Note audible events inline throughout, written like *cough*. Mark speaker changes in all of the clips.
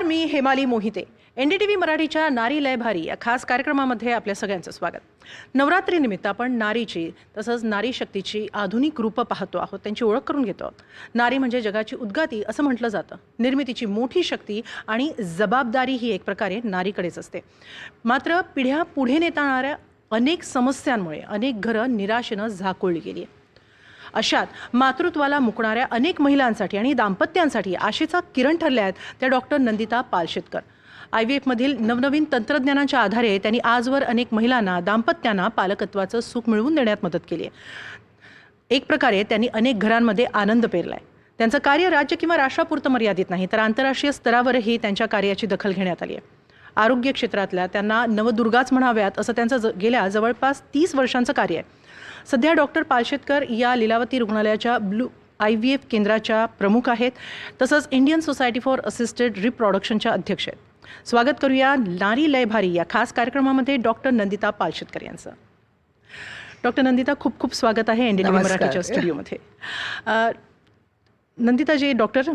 Speaker 1: नमस्कार मी Hemali Mohite. N D T V मराठीच्या नारी लय भारी या खास कार्यक्रमामध्ये आपल्या सगळ्यांचं स्वागत. नवरात्रीनिमित्त आपण नारीची तसंच नारी शक्तीची आधुनिक रूपं पाहतो आहोत त्यांची ओळख करून घेतो आहोत. नारी म्हणजे जगाची उद्गाती असं म्हटलं जातं. निर्मितीची मोठी शक्ती आणि जबाबदारी ही एक प्रकारे नारीकडेच असते. मात्र पिढ्या पुढे नेताणाऱ्या अनेक समस्यांमुळे अनेक घरं निराशेनं झाकोळली गेली आहे अशात मातृत्वाला मुकणाऱ्या अनेक महिलांसाठी आणि दाम्पत्यांसाठी आशेचा किरण ठरल्या आहेत त्या doctor Nandita Palshetkar. I V एफमधील नवनवीन तंत्रज्ञानाच्या आधारे त्यांनी आजवर अनेक महिलांना दाम्पत्यांना पालकत्वाचं सुख मिळवून देण्यात मदत केली आहे. एक प्रकारे त्यांनी अनेक घरांमध्ये आनंद पेरलाय. त्यांचं कार्य राज्य किंवा राष्ट्रापुरतं मर्यादित नाही तर आंतरराष्ट्रीय स्तरावरही त्यांच्या कार्याची दखल घेण्यात आली आहे. आरोग्य क्षेत्रातल्या त्यांना नवदुर्गाच म्हणाव्यात असं त्यांचं ज- गेल्या जवळपास तीस वर्षांचं कार्य आहे. सध्या डॉक्टर पालशेतकर या लीलावती रुग्णालयाच्या ब्लू आय व्ही एफ केंद्राच्या प्रमुख आहेत. तसंच इंडियन सोसायटी फॉर असिस्टेड रिप्रोडक्शनच्या अध्यक्ष आहेत. स्वागत करूया नारी लय भारी या खास कार्यक्रमामध्ये डॉक्टर नंदिता पालशेतकर यांचं. डॉक्टर नंदिता खूप खूप स्वागत आहे एन डी
Speaker 2: नमस्कार.
Speaker 1: मराठीच्या स्टुडिओमध्ये. नंदिताजी डॉक्टर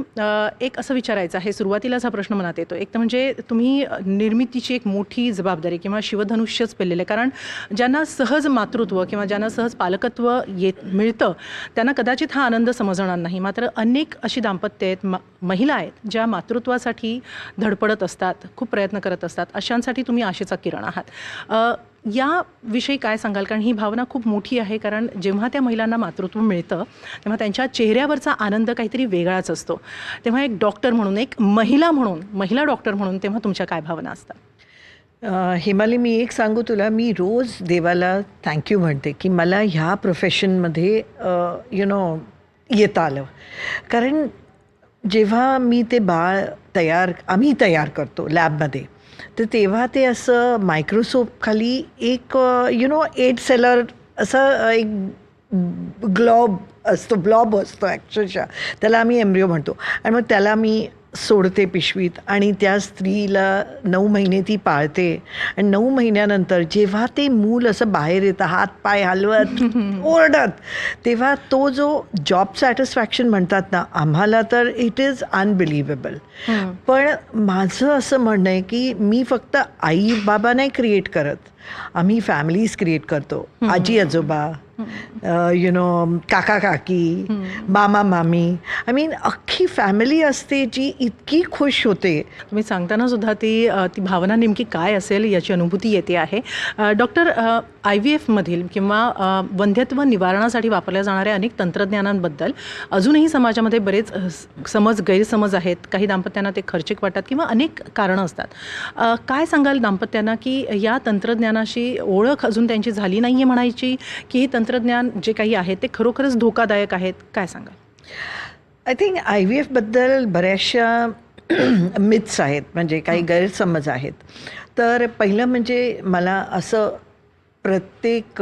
Speaker 1: एक असं विचारायचं आहे. सुरुवातीलाच हा प्रश्न मनात येतो एक तर म्हणजे तुम्ही निर्मितीची एक मोठी जबाबदारी किंवा शिवधनुष्यच पेललेलं आहे. कारण ज्यांना सहज मातृत्व किंवा ज्यांना सहज पालकत्व येत मिळतं त्यांना कदाचित हा आनंद समजणार नाही. मात्र अनेक अशी दाम्पत्य आहेत म महिला आहेत ज्या मातृत्वासाठी धडपडत असतात खूप प्रयत्न करत असतात. अशांसाठी तुम्ही आशेचा किरण आहात. याविषयी काय सांगाल? कारण ही भावना खूप मोठी आहे कारण जेव्हा त्या महिलांना मातृत्व मिळतं तेव्हा त्यांच्या चेहऱ्यावरचा आनंद काहीतरी वेगळाच असतो. तेव्हा एक डॉक्टर म्हणून एक महिला म्हणून महिला डॉक्टर म्हणून तेव्हा तुमच्या काय भावना असतात?
Speaker 2: अ, हेमाली मी एक सांगू तुला मी रोज देवाला थँक्यू म्हणते की मला ह्या प्रोफेशनमध्ये यु नो येता आलं. कारण जेव्हा मी ते बाळ तयार आम्ही तयार करतो लॅबमध्ये तर तेव्हा ते असं मायक्रोसॉफ्टखाली एक यु नो एट सेलर असं एक ग्लॉब असतो ब्लॉब असतो ॲक्च्युअलच्या त्याला आम्ही एम्ब्रिओ म्हणतो. आणि मग त्याला मी सोडते पिशवीत आणि त्या स्त्रीला नऊ महिने ती पाळते. आणि नऊ महिन्यानंतर जेव्हा ते मूल असं बाहेर येतं हात पाय हलवत *laughs* ओरडत तेव्हा तो जो जॉब सॅटिस्फॅक्शन म्हणतात ना आम्हाला तर इट इज अनबिलिव्हेबल पण माझं असं म्हणणं आहे की मी फक्त आई बाबा नाही क्रिएट करत. आम्ही फॅमिलीज क्रिएट करतो. आजी आजोबा यु नो काका काकी मामा मामी. आय मीन अख्खी फॅमिली असते जी इतकी खुश होते.
Speaker 1: तुम्ही सांगताना सुद्धा ती ती भावना नेमकी काय असेल याची अनुभूती येते आहे. डॉक्टर आय व्ही एफमधील किंवा वंध्यत्व निवारणासाठी वापरल्या जाणाऱ्या अनेक तंत्रज्ञानांबद्दल अजूनही समाजामध्ये बरेच समज गैरसमज आहेत. काही दाम्पत्यांना ते खर्चिक वाटतात किंवा अनेक कारणं असतात. काय सांगाल दाम्पत्यांना की या तंत्रज्ञानाशी ओळख अजून त्यांची झाली नाही आहे म्हणायची? की हे तंत्रज्ञान जे काही आहे ते खरोखरच धोकादायक आहेत काय सांगाल?
Speaker 2: आय थिंक आय व्ही एफबद्दल बऱ्याचशा *clears throat* मिथ्स आहेत म्हणजे काही गैरसमज आहेत. तर पहिलं म्हणजे मला असं प्रत्येक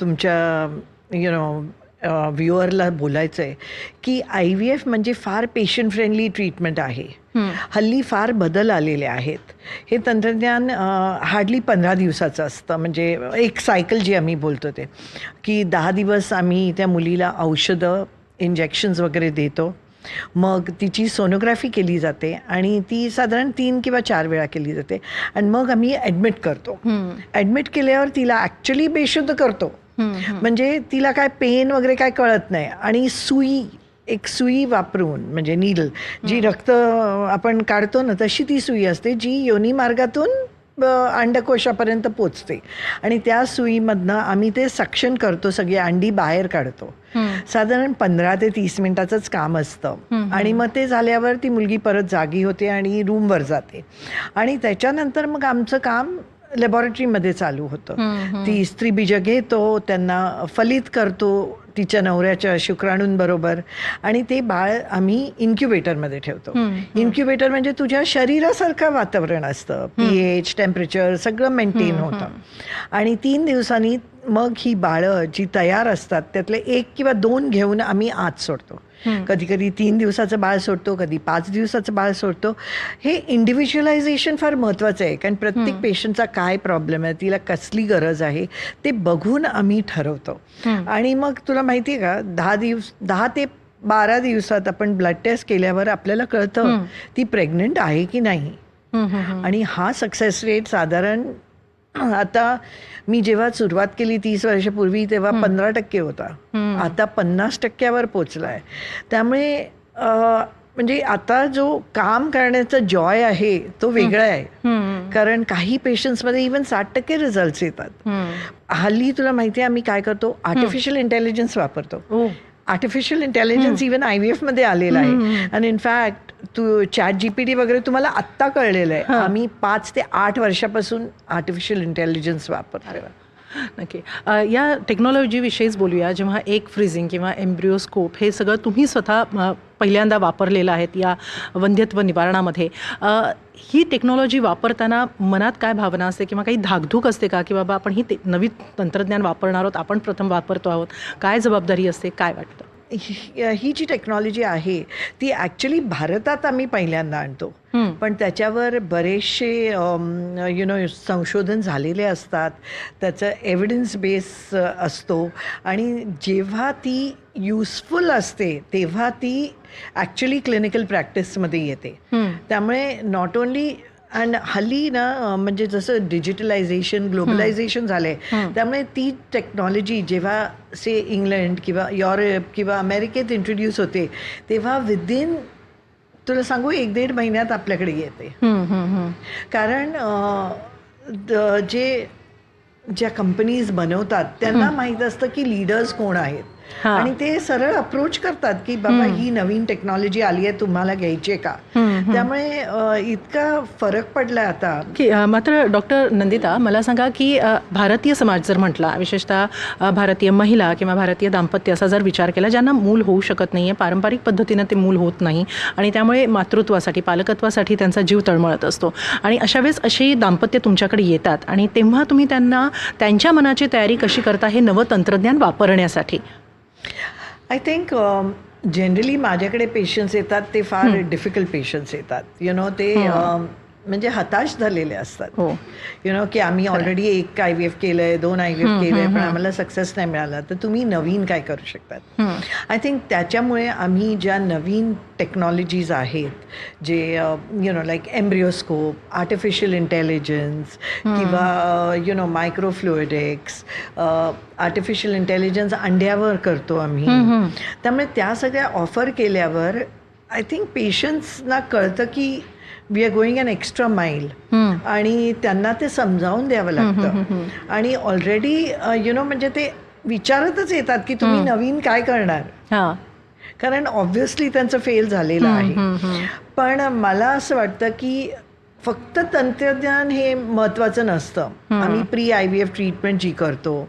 Speaker 2: तुमच्या यु नो व्ह्युअरला बोलायचं आहे की आय व्ही एफ म्हणजे फार पेशंट फ्रेंडली ट्रीटमेंट आहे. हल्ली फार बदल आलेले आहेत. हे तंत्रज्ञान हार्डली पंधरा दिवसाचं असतं. म्हणजे एक सायकल जी आम्ही बोलतो ते की दहा दिवस आम्ही त्या मुलीला औषधं इंजेक्शन्स वगैरे देतो. मग तिची सोनोग्राफी केली जाते आणि ती साधारण तीन किंवा चार वेळा केली जाते. आणि मग आम्ही ॲडमिट करतो. ॲडमिट केल्यावर तिला ॲक्च्युली बेशुद्ध करतो. म्हणजे तिला काय पेन वगैरे काय कळत नाही. आणि सुई एक सुई वापरून म्हणजे नीडल जी रक्त आपण काढतो ना तशी ती सुई असते जी योनी मार्गातून अंडकोशापर्यंत पोचते. आणि त्या सुईमधनं आम्ही ते सक्शन करतो सगळी अंडी बाहेर काढतो. साधारण पंधरा ते तीस मिनिटाचंच काम असतं. आणि मग ते झाल्यावर ती मुलगी परत जागी होते आणि रूमवर जाते. आणि त्याच्यानंतर मग आमचं काम लॅबॉरेटरीमध्ये चालू होतं. ती स्त्री बीज घेतो त्यांना फलित करतो तिच्या नवऱ्याच्या शुक्राणूंबरोबर आणि ते बाळ आम्ही इन्क्युबेटरमध्ये ठेवतो. इन्क्युबेटर म्हणजे तुझ्या शरीरासारखं वातावरण असतं. पी एच टेम्परेचर सगळं मेंटेन होतं. आणि तीन दिवसांनी मग ही बाळं जी तयार असतात त्यातले एक किंवा दोन घेऊन आम्ही आत सोडतो. कधी कधी तीन दिवसाचं बाळ सोडतो कधी पाच दिवसाचं बाळ सोडतो. हे इंडिव्हिज्युअलायझेशन फार महत्त्वाचं आहे कारण प्रत्येक पेशंटचा काय प्रॉब्लेम आहे तिला कसली गरज आहे ते बघून आम्ही ठरवतो. आणि मग तुला माहिती आहे का दहा दिवस दहा ते बारा दिवसात आपण ब्लड टेस्ट केल्यावर आपल्याला कळतं ती प्रेग्नंट आहे की नाही. आणि हा सक्सेस रेट साधारण आता मी जेव्हा सुरुवात केली तीस वर्षापूर्वी तेव्हा पंधरा टक्के होता. आता पन्नास टक्क्यावर पोचलाय. त्यामुळे म्हणजे आता जो काम करण्याचा जॉय आहे तो वेगळा आहे. कारण काही पेशंट्समध्ये इवन साठ टक्के रिझल्ट येतात. हल्ली तुला माहिती आहे आम्ही काय करतो? आर्टिफिशियल इंटेलिजन्स वापरतो. Artificial intelligence even I V एफमध्ये आलेला आहे. आणि इनफॅक्ट तू चॅट जी पी टी वगैरे तुम्हाला आत्ता कळलेलं आहे. आम्ही पाच ते आठ वर्षापासून आर्टिफिशियल इंटेलिजन्स वापरतो
Speaker 1: नक्की. या टेक्नॉलॉजीविषयीच बोलूया. जेव्हा एक फ्रीजिंग किंवा एम्ब्रिओस्कोप हे सगळं तुम्ही स्वतः पहिल्यांदा वापरलेलं आहेत या वंध्यत्व निवारणामध्ये. ही टेक्नॉलॉजी वापरताना मनात काय भावना असते किंवा काही धाकधूक असते का? की बाबा आपण ही ते नवीन तंत्रज्ञान वापरणार आहोत आपण प्रथम वापरतो आहोत. काय जबाबदारी असते? काय वाटतं?
Speaker 2: ही जी टेक्नॉलॉजी आहे ती ॲक्च्युली भारतात आम्ही पहिल्यांदा आणतो. पण त्याच्यावर बरेचसे यु नो संशोधन झालेले असतात त्याचं एव्हिडन्स बेस असतो आणि जेव्हा ती युजफुल असते तेव्हा ती ॲक्च्युली क्लिनिकल प्रॅक्टिसमध्ये येते. त्यामुळे नॉट ओनली अँड हल्ली ना म्हणजे जसं डिजिटलायझेशन ग्लोबलायझेशन झालंय त्यामुळे ती टेक्नॉलॉजी जेव्हा से इंग्लंड किंवा युरोप किंवा अमेरिकेत इंट्रोड्यूस होते तेव्हा विदिन तुला सांगू एक दीड महिन्यात आपल्याकडे येते. कारण जे ज्या कंपनीज बनवतात त्यांना माहीत असतं की लीडर्स कोण आहेत. आणि ते सरळ अप्रोच करतात की बाबा ही नवीन टेक्नॉलॉजी आली आहे तुम्हाला घ्यायची का? त्यामुळे इतका फरक पडलाय आता.
Speaker 1: की मात्र डॉक्टर नंदिता मला सांगा की भारतीय समाज जर म्हटला विशेषतः भारतीय महिला किंवा भारतीय दाम्पत्य असा जर विचार केला ज्यांना मूल होऊ शकत नाही आहे पारंपरिक पद्धतीनं ते मूल होत नाही आणि त्यामुळे मातृत्वासाठी पालकत्वासाठी त्यांचा जीव तळमळत असतो. आणि अशा वेळेस अशी दाम्पत्य तुमच्याकडे येतात आणि तेव्हा तुम्ही त्यांना त्यांच्या मनाची तयारी कशी करता हे नवं तंत्रज्ञान वापरण्यासाठी?
Speaker 2: आय थिंक जनरली माझ्याकडे पेशंट्स येतात ते फार डिफिकल्ट पेशंट्स येतात. यु नो ते म्हणजे हताश झालेले असतात.
Speaker 1: हो.
Speaker 2: यु नो की आम्ही ऑलरेडी एक आय व्ही एफ केलंय दोन आय व्ही एफ केलंय पण आम्हाला सक्सेस नाही मिळाला. तर तुम्ही नवीन काय करू शकतात. आय थिंक त्याच्यामुळे आम्ही ज्या नवीन टेक्नॉलॉजीज आहेत जे you know like embryoscope artificial intelligence किंवा you know microfluidics artificial intelligence अंड्यावर करतो आम्ही. त्यामुळे त्या सगळ्या ऑफर केल्यावर आय थिंक पेशंट्सना कळतं की we are going an extra mile. आणि त्यांना ते समजावून द्यावं लागतं. आणि ऑलरेडी यु नो म्हणजे ते विचारतच येतात की तुम्ही नवीन काय करणार?
Speaker 1: हां.
Speaker 2: कारण ऑब्व्हियसली त्यांचं फेल झालेलं आहे. पण मला असं वाटतं की फक्त तंत्रज्ञान हे महत्त्वाचं नसतं. आम्ही pre I V F treatment जी करतो.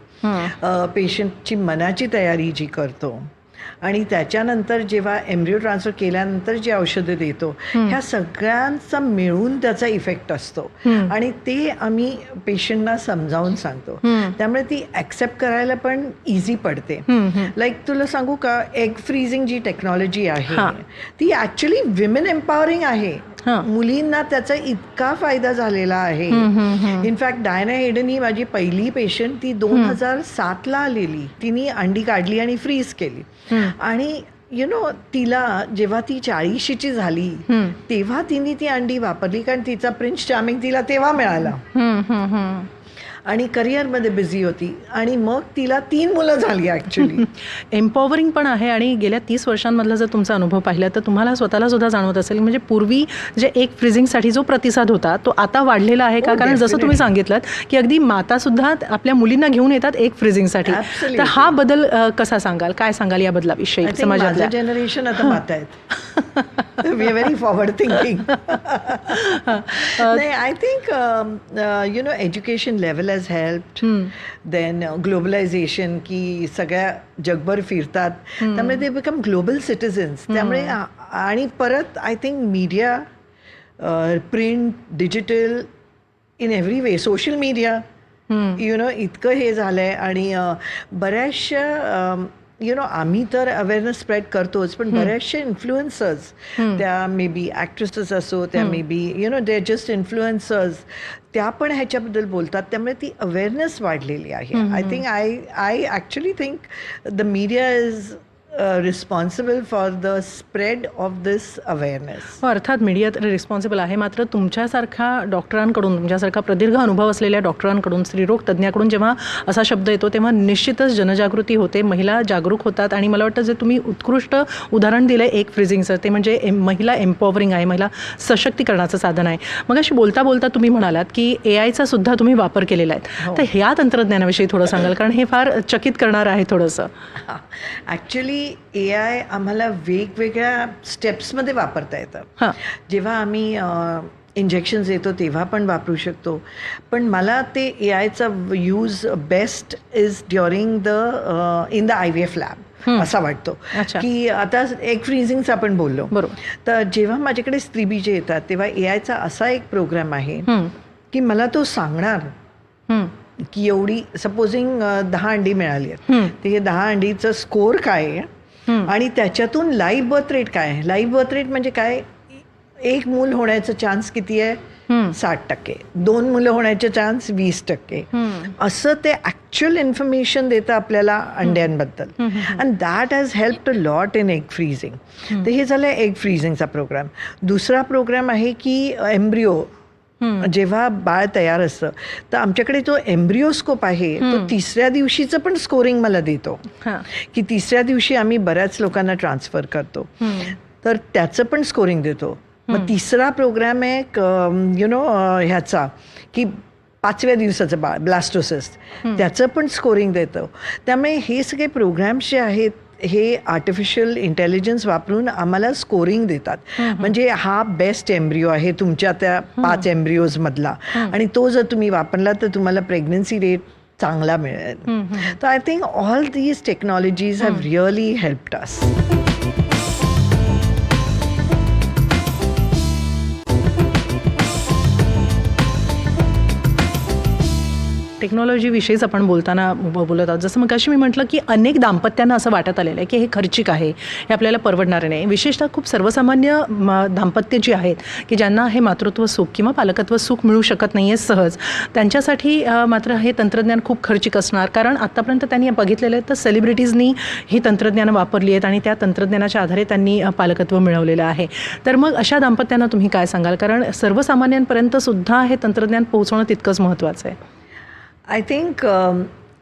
Speaker 2: पेशंटची मनाची तयारी जी करतो आणि त्याच्यानंतर जेव्हा एम्ब्रिओ ट्रान्सफर केल्यानंतर जी औषधं देतो ह्या सगळ्यांचा मिळून त्याचा इफेक्ट असतो. आणि ते आम्ही पेशंटना समजावून सांगतो. त्यामुळे ती ॲक्सेप्ट करायला पण इझी पडते. लाईक तुला सांगू का एग फ्रीजिंग जी टेक्नॉलॉजी आहे. ती ऍक्च्युली विमेन एम्पॉवरिंग आहे. मुलींना त्याचा इतका फायदा झालेला आहे. इनफॅक्ट डायना हेडन ही माझी पहिली पेशंट ती दोन हजार सातला आलेली. तिने अंडी काढली आणि फ्रीज केली. आणि यु नो तिला जेव्हा ती चाळीशीची झाली तेव्हा तिने ती अंडी वापरली कारण तिचा प्रिन्स चार्मिंग तिला तेव्हा मिळाला. आणि करिअरमध्ये बिझी होती. आणि मग तिला तीन मुलं झाली ऍक्च्युली
Speaker 1: एम्पॉवरिंग *laughs* पण आहे आणि गेल्या तीस वर्षांमधला जर तुमचा अनुभव पाहिला तर तुम्हाला स्वतःला सुद्धा जाणवत असेल. म्हणजे पूर्वी जे एक फ्रीजिंगसाठी जो प्रतिसाद होता तो आता वाढलेला आहे का?
Speaker 2: हो,
Speaker 1: कारण जसं तुम्ही. सांगितलं की अगदी माता सुद्धा आपल्या मुलींना घेऊन येतात एक फ्रीजिंगसाठी
Speaker 2: Absolutely.
Speaker 1: तर हा बदल कसा सांगाल? काय सांगाल या बदलाविषयी समाजातल्या?
Speaker 2: जनरेशन आता माता आहेत. We very forward thinking I think you know education level has help then globalisation की सगळ्या जगभर फिरतात त्यामुळे ते बिकम ग्लोबल सिटिझन्स त्यामुळे आणि परत I think media print digital in every way social media you know इतकं हे झालंय आणि अ, बऱ्याचशा यु नो आम्ही तर अवेअरनेस स्प्रेड करतोच पण बऱ्याचशा इन्फ्लुएन्सर्स त्या मे बी ॲक्ट्रेसेस असो त्या may be you know they just influencers त्या पण ह्याच्याबद्दल बोलतात त्यामुळे ती अवेअरनेस वाढलेली आहे. I think I I actually think the media is responsible for the spread of this awareness
Speaker 1: हो अर्थात मीडिया तर रिस्पॉन्सिबल आहे. मात्र तुमच्यासारख्या डॉक्टरांकडून तुमच्यासारखा प्रदीर्घ अनुभव असलेल्या डॉक्टरांकडून स्त्रीरोग तज्ज्ञाकडून जेव्हा असा शब्द येतो तेव्हा निश्चितच जनजागृती होते. महिला जागरूक होतात. आणि मला वाटतं जे तुम्ही उत्कृष्ट उदाहरण दिलं एक फ्रिजिंगचं ते म्हणजे एम महिला एम्पॉवरिंग आहे. महिला सशक्तीकरणाचं साधन आहे. मग अशी बोलता बोलता तुम्ही म्हणालात की ए आयचा सुद्धा तुम्ही वापर केलेला आहे. तर ह्या तंत्रज्ञानाविषयी थोडं सांगाल कारण हे फार चकित करणार आहे थोडंसं. *laughs*
Speaker 2: ॲक्च्युली ए आय आम्हाला वेगवेगळ्या स्टेप्समध्ये वापरता येतं.
Speaker 1: हां.
Speaker 2: जेव्हा आम्ही इंजेक्शन्स येतो तेव्हा पण वापरू शकतो. पण मला ते ए आयचा use best is during the in the I V F lab असा वाटतो. की आता एग फ्रीझिंगचं आपण बोललो.
Speaker 1: बरोबर.
Speaker 2: तर जेव्हा माझ्याकडे स्त्रीबीजे येतात तेव्हा ए आयचा असा एक प्रोग्राम आहे की मला तो सांगणार. की एवढी सपोजिंग दहा अंडी मिळाली आहेत. तर हे दहा अंडीचं स्कोअर काय आहे. आणि त्याच्यातून लाईव्ह बर्थ रेट काय आहे? लाईव्ह बर्थ रेट म्हणजे काय? एक मूल होण्याचं चान्स किती आहे? साठ टक्के. दोन मुलं होण्याचे चान्स वीस टक्के. असं ते ॲक्च्युअल इन्फॉर्मेशन देतं आपल्याला अंड्यांबद्दल. And that has help a lot in egg freezing तर हे झालं एग फ्रीझिंगचा प्रोग्राम दुसरा प्रोग्राम आहे की एम्ब्रिओ. जेव्हा बाळ तयार असतं तर आमच्याकडे जो एम्ब्रिओस्कोप आहे तो तिसऱ्या दिवशीचं पण स्कोरिंग मला देतो. की तिसऱ्या दिवशी आम्ही बऱ्याच लोकांना ट्रान्सफर करतो. तर त्याचं पण स्कोरिंग देतो. मग तिसरा प्रोग्राम आहे यु नो ह्याचा की पाचव्या दिवसाचं बाळ ब्लास्टोसिस त्याचं पण स्कोरिंग देतं. त्यामुळे हे सगळे प्रोग्राम्स जे आहेत हे आर्टिफिशियल इंटेलिजन्स वापरून आम्हाला स्कोरिंग देतात. म्हणजे हा बेस्ट एम्ब्रिओ आहे तुमच्या त्या पाच एम्ब्रिओजमधला आणि तो जर तुम्ही वापरला तर तुम्हाला प्रेग्नन्सी रेट चांगला मिळेल. तर I think all these technologies have really helped us
Speaker 1: टेक्नॉलॉजीविषयीच आपण बोलताना बोलत आहोत. जसं मग अशी मी म्हटलं की अनेक दाम्पत्यांना असं वाटत आलेलं आहे की हे खर्चिक आहे हे आपल्याला परवडणार नाही. विशेषतः खूप सर्वसामान्य म- दाम्पत्य जी आहेत की ज्यांना हे मातृत्व सुख किंवा पालकत्व सुख मिळू शकत नाही आहे सहज त्यांच्यासाठी मात्र हे तंत्रज्ञान खूप खर्चिक असणार. कारण आत्तापर्यंत त्यांनी बघितलेलं आहे तर सेलिब्रिटीजनी ही तंत्रज्ञानं वापरली आहेत आणि त्या तंत्रज्ञानाच्या आधारे त्यांनी पालकत्व मिळवलेलं आहे. तर मग अशा दाम्पत्यांना तुम्ही काय सांगाल? कारण सर्वसामान्यांपर्यंत सुद्धा हे तंत्रज्ञान पोहोचवणं तितकंच महत्त्वाचं आहे.
Speaker 2: आय थिंक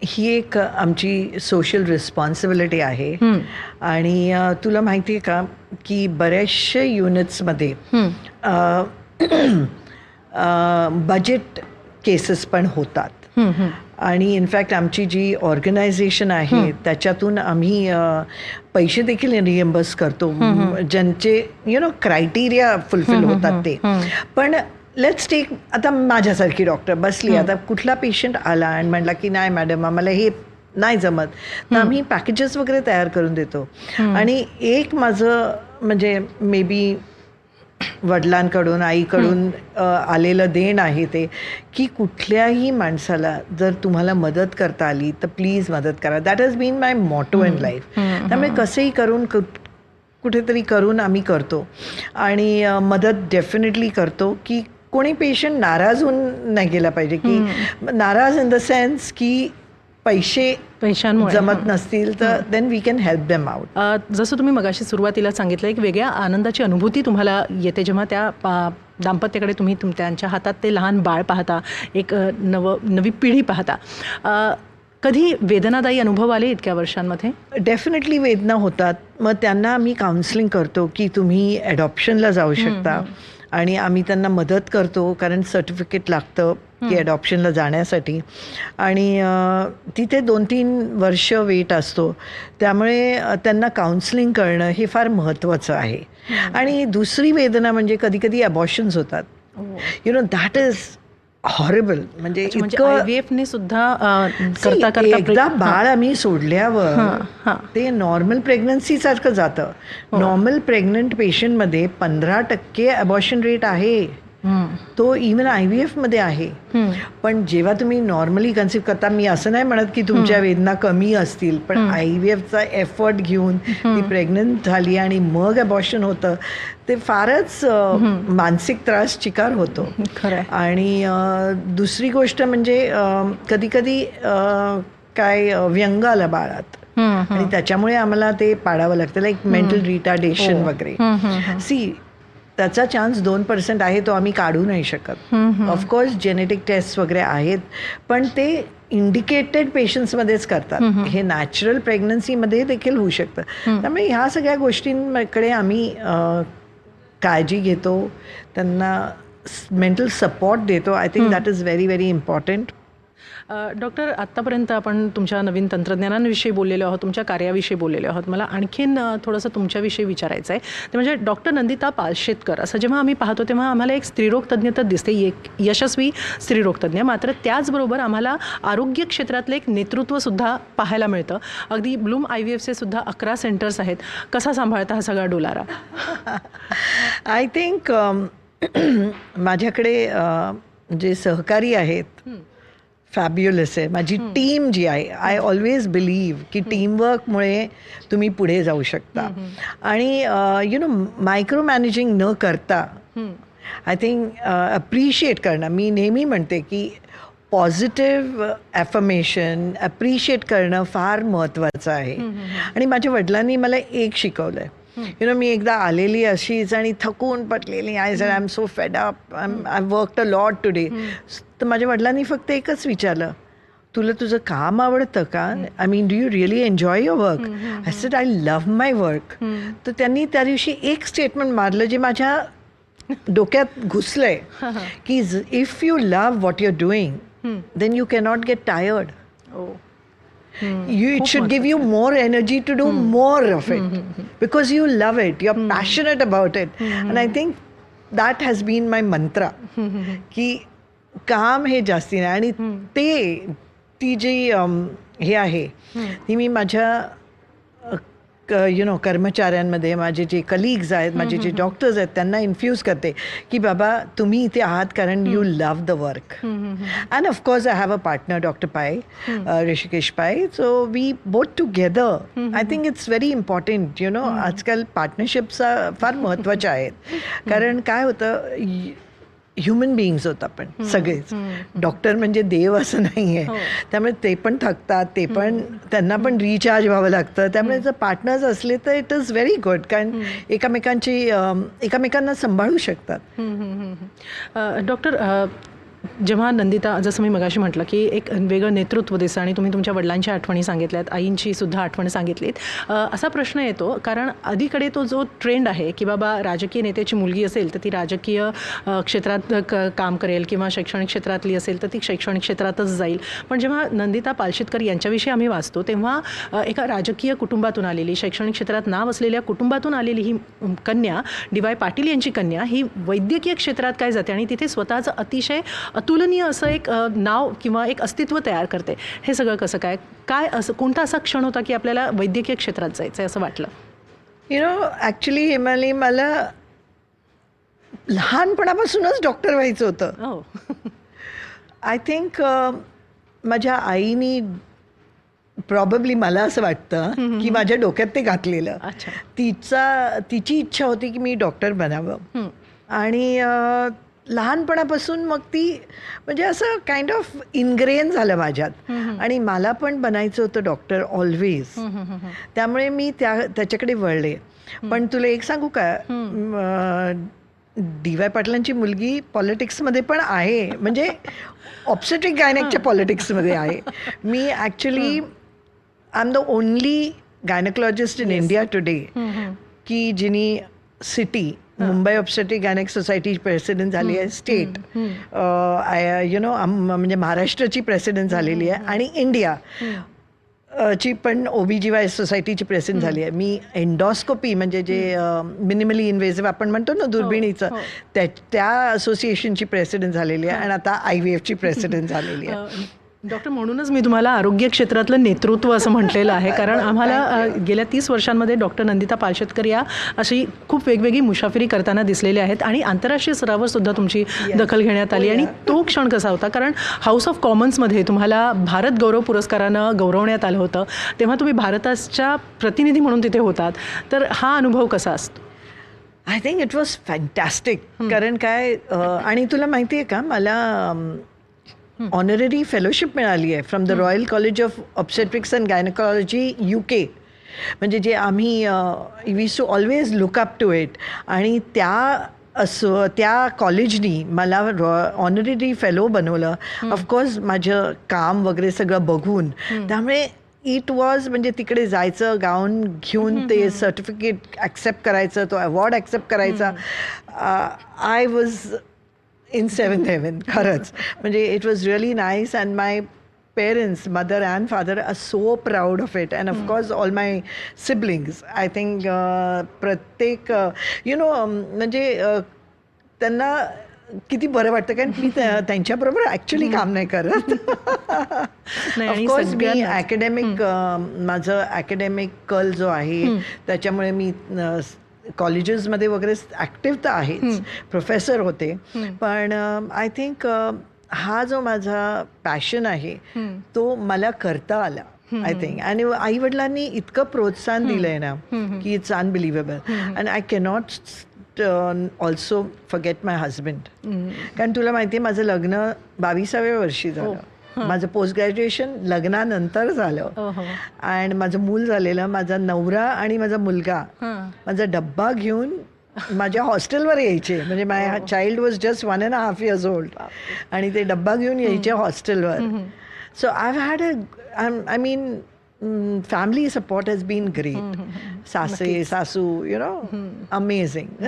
Speaker 2: ही एक आमची सोशल रिस्पॉन्सिबिलिटी आहे. आणि तुला माहिती आहे का की बऱ्याचशा युनिट्समध्ये. बजेट केसेस पण होतात. आणि इनफॅक्ट आमची जी ऑर्गनायझेशन आहे त्याच्यातून आम्ही पैसे देखील रिएम्बर्स करतो. ज्यांचे यु नो क्रायटेरिया फुलफिल होतात ते. पण लेट्स टेक आता माझ्यासारखी डॉक्टर बसली आता कुठला पेशंट आला आणि म्हणला की नाही मॅडम आम्हाला हे नाही जमत. तर आम्ही पॅकेजेस वगैरे तयार करून देतो. आणि एक माझं म्हणजे मे बी वडिलांकडून आईकडून आलेलं देण आहे ते की कुठल्याही माणसाला जर तुम्हाला मदत करता आली तर प्लीज मदत करा. That has been my motto in life त्यामुळे कसंही करून कुठेतरी करून आम्ही करतो. आणि मदत डेफिनेटली करतो की कोणी पेशंट नाराज होऊन नाही गेला पाहिजे की नाराज इन द सेन्स की पैसे
Speaker 1: पैशांमुळे.
Speaker 2: जमत नसतील तर then we can help them out
Speaker 1: जसं तुम्ही मगाशी सुरुवातीला सांगितलं एक वेगळ्या आनंदाची अनुभूती तुम्हाला येते जेव्हा त्या दाम्पत्याकडे तुम्ही तुम त्यांच्या हातात ते लहान बाळ पाहता एक नव नवी पिढी पाहता. कधी वेदनादायी अनुभव आले इतक्या वर्षांमध्ये?
Speaker 2: डेफिनेटली वेदना होतात. मग त्यांना आम्ही काउन्सिलिंग करतो की तुम्ही ॲडॉप्शनला जाऊ शकता. आणि आम्ही त्यांना मदत करतो कारण सर्टिफिकेट लागतं की ॲडॉप्शनला जाण्यासाठी. आणि तिथे दोन तीन वर्ष वेट असतो. त्यामुळे त्यांना काउन्सिलिंग करणं हे फार महत्त्वाचं आहे. आणि दुसरी वेदना म्हणजे कधी कधी अबॉर्शन्स होतात you know that is horrible म्हणजे
Speaker 1: म्हणजे
Speaker 2: इतकं
Speaker 1: सुद्धा करता करता
Speaker 2: एकदा बाळ आम्ही सोडल्यावर. ते नॉर्मल प्रेग्नन्सी सारखं जातं. नॉर्मल प्रेग्नंट पेशंटमध्ये पंधरा टक्के अबॉर्शन रेट आहे. तो इवन आय व्ही एफमध्ये आहे. पण जेव्हा तुम्ही नॉर्मली कन्सिव्ह करता मी असं नाही म्हणत की तुमच्या वेदना कमी असतील पण आय व्ही एफचा एफर्ट घेऊन ती प्रेग्नंट झाली आणि मग अबॉर्शन होतं ते फारच मानसिक त्रास चिकार होतो. आणि दुसरी गोष्ट म्हणजे कधी कधी काय व्यंग आला बाळात. आणि त्याच्यामुळे आम्हाला ते पाडावं लागतं लाईक मेंटल रिटार्डेशन वगैरे. सी त्याचा चान्स दोन पर्सेंट आहे तो आम्ही काढू नाही शकत. ऑफकोर्स जेनेटिक टेस्ट वगैरे आहेत पण ते इंडिकेटेड पेशंट्समध्येच करतात. हे नॅचरल प्रेग्नन्सीमध्ये देखील होऊ शकतं. त्यामुळे ह्या सगळ्या गोष्टींकडे आम्ही काळजी घेतो. त्यांना मेंटल सपोर्ट देतो. I think that is very very important
Speaker 1: doctor आत्तापर्यंत आपण तुमच्या नवीन तंत्रज्ञानांविषयी बोललेलो आहोत तुमच्या कार्याविषयी बोललेलो आहोत. मला आणखीन थोडंसं तुमच्याविषयी विचारायचं आहे ते म्हणजे डॉक्टर नंदिता पालशेतकर असं जेव्हा आम्ही पाहतो तेव्हा आम्हाला एक स्त्रीरोग तज्ज्ञ तर दिसते. एक यशस्वी स्त्रीरोग तज्ज्ञ मात्र त्याचबरोबर आम्हाला आरोग्य क्षेत्रातलं एक नेतृत्वसुद्धा पाहायला मिळतं. अगदी ब्लूम आय व्ही एफचे सुद्धा अकरा सेंटर्स आहेत. कसा सांभाळता हा सगळा डोलारा? *laughs*
Speaker 2: आय थिंक *clears throat* माझ्याकडे जे सहकारी आहेत फॅब्युलस आहे. माझी टीम जी आहे आय ऑलवेज बिलीव्ह की टीमवर्कमुळे तुम्ही पुढे जाऊ शकता. आणि यु नो मायक्रो मॅनेजिंग न करता आय थिंक अप्रिशिएट करणं. मी नेहमी म्हणते की पॉझिटिव्ह ॲफर्मेशन अप्रिशिएट करणं फार महत्त्वाचं आहे. आणि माझ्या वडिलांनी मला एक शिकवलं आहे यु नो मी एकदा आलेली अशीच आणि थकून पटलेली. I sir I am so fed up I work a lot today तर माझ्या वडिलांनी फक्त एकच विचारलं तुला तुझं काम आवडतं का? I mean do you really enjoy your work I said I love my work तर त्यांनी त्या दिवशी एक स्टेटमेंट मारलं जे माझ्या डोक्यात घुसलंय *laughs* की if you love what your doing then you cannot get tired
Speaker 1: O.
Speaker 2: you it should give you more energy to do more of it. because you love it you're passionate about it. and i think that has been my mantra की काम हे जास्ती नाही. आणि ते ती जी हे आहे ती मी माझ्या यु नो कर्मचाऱ्यांमध्ये माझे जे कलिग्ज आहेत माझे जे डॉक्टर्स आहेत त्यांना इन्फ्यूज करते की बाबा तुम्ही इथे आहात कारण you love the work and of course I have a partner doctor Pai Hrishikesh Pai so we both together I think it's very important you know आजकाल पार्टनरशिपचा फार महत्त्वाच्या आहेत. *laughs* कारण काय होतं ह्युमन बिईंग्स होत आपण सगळेच. डॉक्टर म्हणजे देव असं नाही आहे त्यामुळे ते पण थकतात ते पण त्यांना पण रिचार्ज व्हावं लागतं. त्यामुळे जर पार्टनर्स असले तर इट इज व्हेरी गुड कारण एकामेकांची एकामेकांना सांभाळू शकतात.
Speaker 1: डॉक्टर जेव्हा नंदिता जसं मी मगाशी म्हटलं की एक वेगळं नेतृत्व दिसतं आणि तुम्ही तुमच्या वडिलांच्या आठवणी सांगितल्यात आईंची सुद्धा आठवण सांगितलीत असा प्रश्न येतो. कारण अलीकडे तो जो ट्रेंड आहे की बाबा राजकीय नेत्याची मुलगी असेल तर ती राजकीय क्षेत्रात क काम करेल किंवा शैक्षणिक क्षेत्रातली असेल तर ती शैक्षणिक क्षेत्रातच जाईल. पण जेव्हा नंदिता पालशेतकर यांच्याविषयी आम्ही वाचतो तेव्हा एका राजकीय कुटुंबातून आलेली शैक्षणिक क्षेत्रात नाव असलेल्या कुटुंबातून आलेली ही कन्या डी वाय पाटील यांची कन्या ही वैद्यकीय क्षेत्रात काय जाते आणि तिथे स्वतःचं अतिशय अतुलनीय असं एक नाव किंवा एक अस्तित्व तयार करते. हे सगळं कसं काय? काय असं कोणता असा क्षण होता की आपल्याला वैद्यकीय क्षेत्रात जायचं आहे असं वाटलं?
Speaker 2: यु नो ॲक्च्युली हिमाली मला लहानपणापासूनच डॉक्टर व्हायचं होतं.
Speaker 1: हो.
Speaker 2: आय थिंक माझ्या आईनी प्रॉबेबली मला असं वाटतं की माझ्या डोक्यात ते घातलेलं. तिचा तिची इच्छा होती की मी डॉक्टर बनावं.
Speaker 1: हं.
Speaker 2: आणि लहानपणापासून मग ती म्हणजे असं काइंड ऑफ इनग्रेन झालं माझ्यात. आणि मला पण बनायचं होतं डॉक्टर ऑलवेज. त्यामुळे मी त्या त्याच्याकडे वळले. पण तुला एक सांगू का? डी वाय पाटलांची मुलगी पॉलिटिक्समध्ये पण आहे. म्हणजे ऑप्सेट्रिक गायनेकच्या पॉलिटिक्समध्ये आहे. मी actually I am the only gynaecologist in India today की जिनी city Mumbai obstetric gynaec society president झाली आहे स्टेट आय यु नो म्हणजे महाराष्ट्राची प्रेसिडेंट झालेली आहे आणि इंडिया ची पण ओबी जी वाय सोसायटीची प्रेसिडेंट झाली आहे. मी एन्डॉस्कोपी म्हणजे जे मिनिमली इन्व्हेसिव्ह आपण म्हणतो ना दुर्बिणीचं त्या त्या असोसिएशनची प्रेसिडेंट झालेली आहे आणि आता आय व्ही एफची प्रेसिडेंट झालेली आहे.
Speaker 1: अ, डॉक्टर म्हणूनच मी तुम्हाला आरोग्य क्षेत्रातलं नेतृत्व असं म्हटलेलं आहे. कारण *laughs* आम्हाला गेल्या तीस वर्षांमध्ये डॉक्टर नंदिता पालशेतकर या अशी खूप वेगवेगळी मुसाफिरी करताना दिसलेले आहेत आणि आंतरराष्ट्रीय स्तरावर सुद्धा तुमची दखल घेण्यात आली. आणि तो क्षण कसा होता? कारण हाऊस ऑफ कॉमन्समध्ये तुम्हाला भारत गौरव पुरस्कारानं गौरवण्यात आलं होतं. तेव्हा तुम्ही भारताच्या प्रतिनिधी म्हणून तिथे होतात. तर हा अनुभव कसा असतो?
Speaker 2: I think it was fantastic कारण काय आणि तुला माहिती आहे का? मला ऑनररी फेलोशिप मिळाली आहे from the Royal College of Obstetrics and Gynaecology U K म्हणजे जे आम्ही we too always look up to it आणि त्या असं त्या कॉलेजनी मला ऑनररी फेलो बनवलं. ऑफकोर्स माझं काम वगैरे सगळं बघून. त्यामुळे इट वॉज म्हणजे तिकडे जायचं गाऊन घेऊन ते सर्टिफिकेट ॲक्सेप्ट करायचं तो अवॉर्ड ॲक्सेप्ट करायचा. I was in seven heaven खरंच. म्हणजे it was really nice and my parents mother and father are so proud of it and of course all my siblings I think प्रत्येक you know म्हणजे uh, त्यांना किती बरं वाटतं कारण मी त्या- *laughs* त्यांच्याबरोबर ॲक्च्युली काम नाही करत. *laughs* ऑफकोर्स मी
Speaker 1: सगळ्यांनाच.
Speaker 2: अकॅडमिक माझं अकॅडमिक कल जो आहे त्याच्यामुळे मी कॉलेजेसमध्ये वगैरे ॲक्टिव्ह तर आहेच प्रोफेसर होते. पण आय थिंक हा जो माझा पॅशन आहे तो मला करता आला आय थिंक. आणि आई वडिलांनी इतकं प्रोत्साहन दिलंय ना की it's unbelievable and I cannot also forget my husband. कारण तुला माहिती आहे माझं लग्न बावीसाव्या वर्षी झालं. माझं पोस्ट ग्रॅज्युएशन लग्नानंतर झालं. आणि माझं मूल झालेलं माझा नवरा आणि माझा मुलगा. माझा डब्बा घेऊन माझ्या हॉस्टेलवर यायचे. म्हणजे my child was just one and half years old आणि ते डब्बा घेऊन यायचे हॉस्टेलवर. So I had a I mean family support has been great सासे सासू यु नो अमेझिंग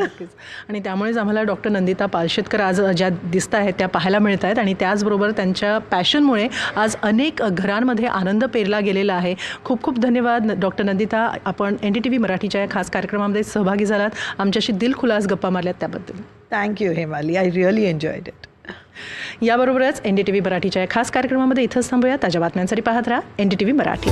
Speaker 1: आणि त्यामुळेच आम्हाला डॉक्टर नंदिता पालशेतकर आज ज्या दिसत आहेत त्या पाहायला मिळत आहेत. आणि त्याचबरोबर त्यांच्या पॅशनमुळे आज अनेक घरांमध्ये आनंद पेरला गेलेला आहे. खूप खूप धन्यवाद डॉक्टर नंदिता. आपण एन डी टी व्ही मराठीच्या या खास कार्यक्रमामध्ये सहभागी झालात. आमच्याशी दिलखुलास गप्पा मारल्यात त्याबद्दल.
Speaker 2: Thank you Hemali I really enjoyed it
Speaker 1: याबरोबरच एन डी टी व्ही मराठीच्या या खास कार्यक्रमामध्ये इथंच थांबूया. ताज्या बातम्यांसाठी पाहत राहा N D T V Marathi.